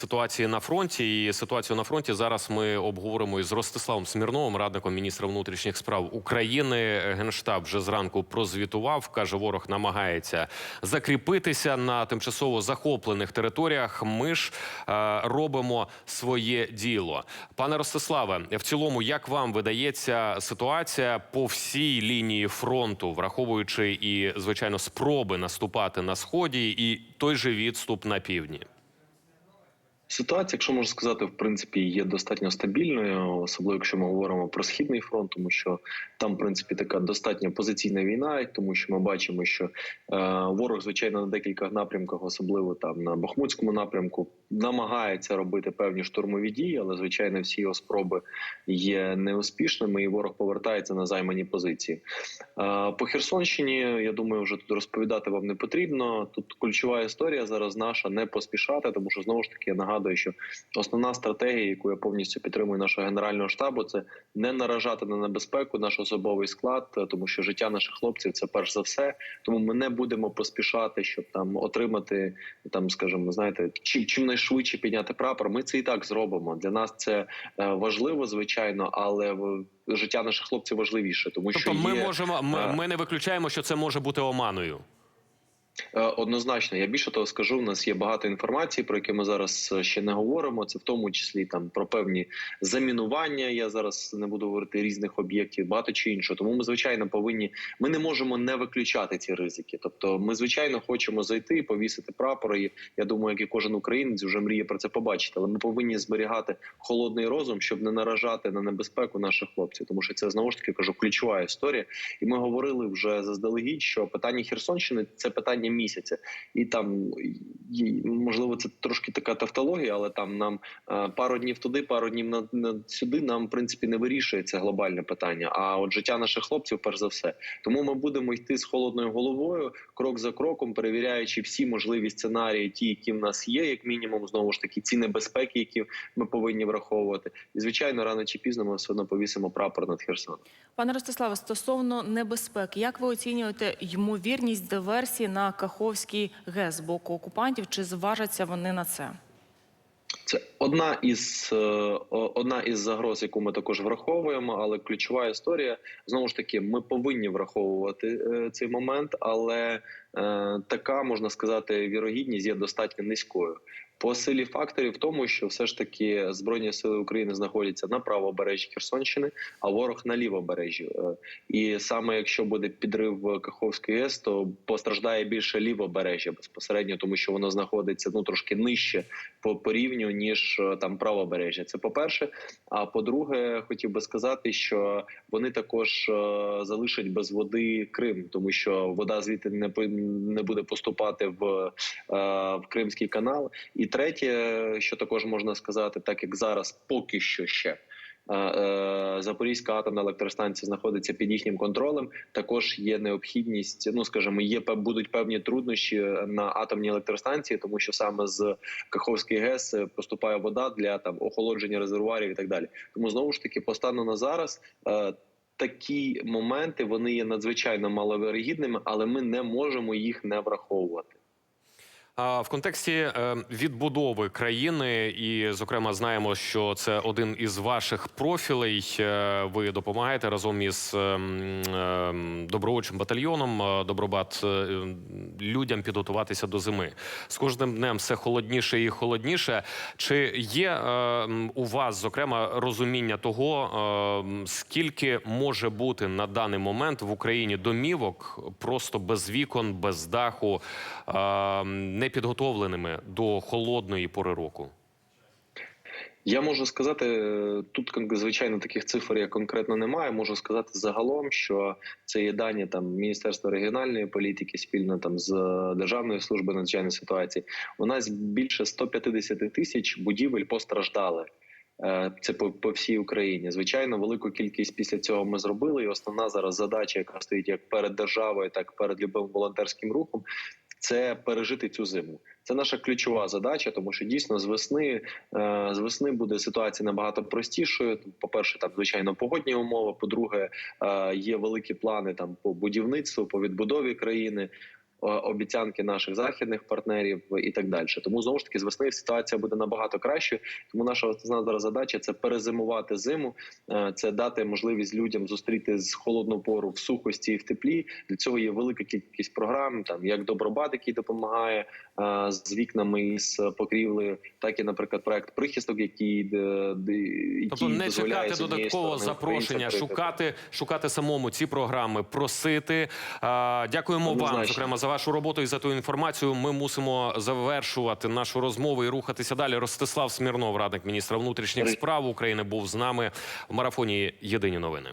Ситуації на фронті і ситуацію на фронті зараз ми обговоримо із Ростиславом Смірновим, радником міністра внутрішніх справ України. Генштаб вже зранку прозвітував. каже, ворог намагається закріпитися на тимчасово захоплених територіях. Ми ж е, робимо своє діло. Пане Ростиславе, в цілому, як вам видається ситуація по всій лінії фронту, враховуючи і звичайно спроби наступати на сході, і той же відступ на півдні? Ситуація, якщо можна сказати, в принципі є достатньо стабільною, особливо якщо ми говоримо про східний фронт, тому що там, в принципі, така достатньо позиційна війна, тому що ми бачимо, що е, ворог, звичайно, на декілька напрямках, особливо там на Бахмутському напрямку, намагається робити певні штурмові дії, але звичайно, всі його спроби є неуспішними, і ворог повертається на займані позиції. Е, по Херсонщині, я думаю, вже тут розповідати вам не потрібно. Тут ключова історія зараз наша не поспішати, тому що знову ж таки нагадую, що основна стратегія, яку я повністю підтримую нашого генерального штабу, це не наражати на небезпеку наш особовий склад, тому що життя наших хлопців це перш за все. Тому ми не будемо поспішати, щоб там отримати там, скажімо, знаєте, чим чим найшвидше підняти прапор. Ми це і так зробимо. Для нас це е, важливо, звичайно, але в- життя наших хлопців важливіше, тому що Тобто, ми є, можемо, ми, е, ми не виключаємо, що це може бути оманою. Е, Однозначно, я більше того скажу. У нас є багато інформації, про які ми зараз е, ще не говоримо. Це в тому числі там про певні замінування. Я зараз не буду говорити різних об'єктів, багато чи іншого. Тому ми звичайно повинні. Ми не можемо не виключати ці ризики. Тобто, ми звичайно хочемо зайти і повісити прапор. І я думаю, як і кожен українець вже мріє про це побачити. Але ми повинні зберігати холодний розум, щоб не наражати на небезпеку наших хлопців, тому що це знову ж таки кажу ключова історія. І ми говорили вже заздалегідь, що питання Херсонщини це питання місяця, і там можливо це трошки така тавтологія, але там нам е, пару днів туди, пару днів на, на сюди. Нам в принципі не вирішує це глобальне питання. А от життя наших хлопців, перш за все, тому ми будемо йти з холодною головою, крок за кроком, перевіряючи всі можливі сценарії, ті, які в нас є, як мінімум, знову ж таки, ці небезпеки, які ми повинні враховувати. І звичайно, рано чи пізно ми все одно повісимо прапор над Херсоном. Пане Ростиславе, стосовно небезпеки, як ви оцінюєте ймовірність диверсії на Каховський ГЕС з боку окупантів? Чи зважаться вони на це? Це одна із е, одна із загроз, яку ми також враховуємо. Але ключова історія знову ж таки, ми повинні враховувати е, цей момент, але е, така можна сказати, вірогідність є достатньо низькою. По силі факторів в тому, що все ж таки збройні сили України знаходяться на правобережжі Херсонщини, а ворог на лівобережжі. Е, І саме якщо буде підрив Каховської ГЕС, то постраждає більше лівобережжя безпосередньо, тому що воно знаходиться ну трошки нижче по, по рівню ніж е, там правобережжя. Це по перше. А по-друге, хотів би сказати, що вони також е, залишать без води Крим, тому що вода звідти не не буде поступати в, в Кримський канал. І третє, що також можна сказати, так як зараз поки що ще. е, е, Запорізька атомна електростанція знаходиться під їхнім контролем. Також є необхідність, ну скажімо, є будуть певні труднощі на атомній електростанції, тому що саме з Каховської ГЕС е, поступає вода для там охолодження резервуарів і так далі. Тому знову ж таки, по стану на зараз. Такі моменти вони є надзвичайно маловірогідними, але ми не можемо їх не враховувати. В контексті е, відбудови країни, і зокрема знаємо, що це один із ваших профілей. Е, Ви допомагаєте разом із ем, ем, добровольчим батальйоном е, Добробат людям підготуватися до зими. З кожним днем все холодніше і холодніше. Чи є у вас зокрема розуміння того, скільки може бути на даний момент в Україні домівок просто без вікон, без даху, непідготовленими до холодної пори року? Я можу сказати, е, тут звичайно таких цифр я конкретно немає. Можу сказати загалом, що це є дані там Міністерства регіональної політики спільно там з Державною службою надзвичайної ситуації. У нас більше 150 тисяч будівель постраждали. Е, Це по, по всій Україні. Звичайно, велику кількість після цього ми зробили. І основна зараз задача, яка стоїть як перед державою, так і перед любим волонтерським рухом, це пережити цю зиму. Це наша ключова задача, тому що дійсно з весни е, з весни буде ситуація набагато простішою. По перше, там звичайно погодні умови. По-друге, е, є великі плани там по будівництву, по відбудові країни. Обіцянки наших західних партнерів і так далі. Тому знову ж таки з весни ситуація буде набагато краще. Тому наша основна зараз задача це перезимувати зиму, е, це дати можливість людям зустріти з холодну пору в сухості і в теплі. Для цього є велика кількість програм, там як Добробат, який допомагає е, з вікнами і з покрівлею, так і, наприклад, проект прихисток, який, де- який Тобто не чекати додаткового запрошення, шукати, шукати самому ці програми, просити. Дякуємо вам, зокрема, за вашу роботу і за ту інформацію. Ми мусимо завершувати нашу розмову і рухатися далі. Ростислав Смірнов, радник міністра внутрішніх справ України, був з нами в марафоні Єдині новини.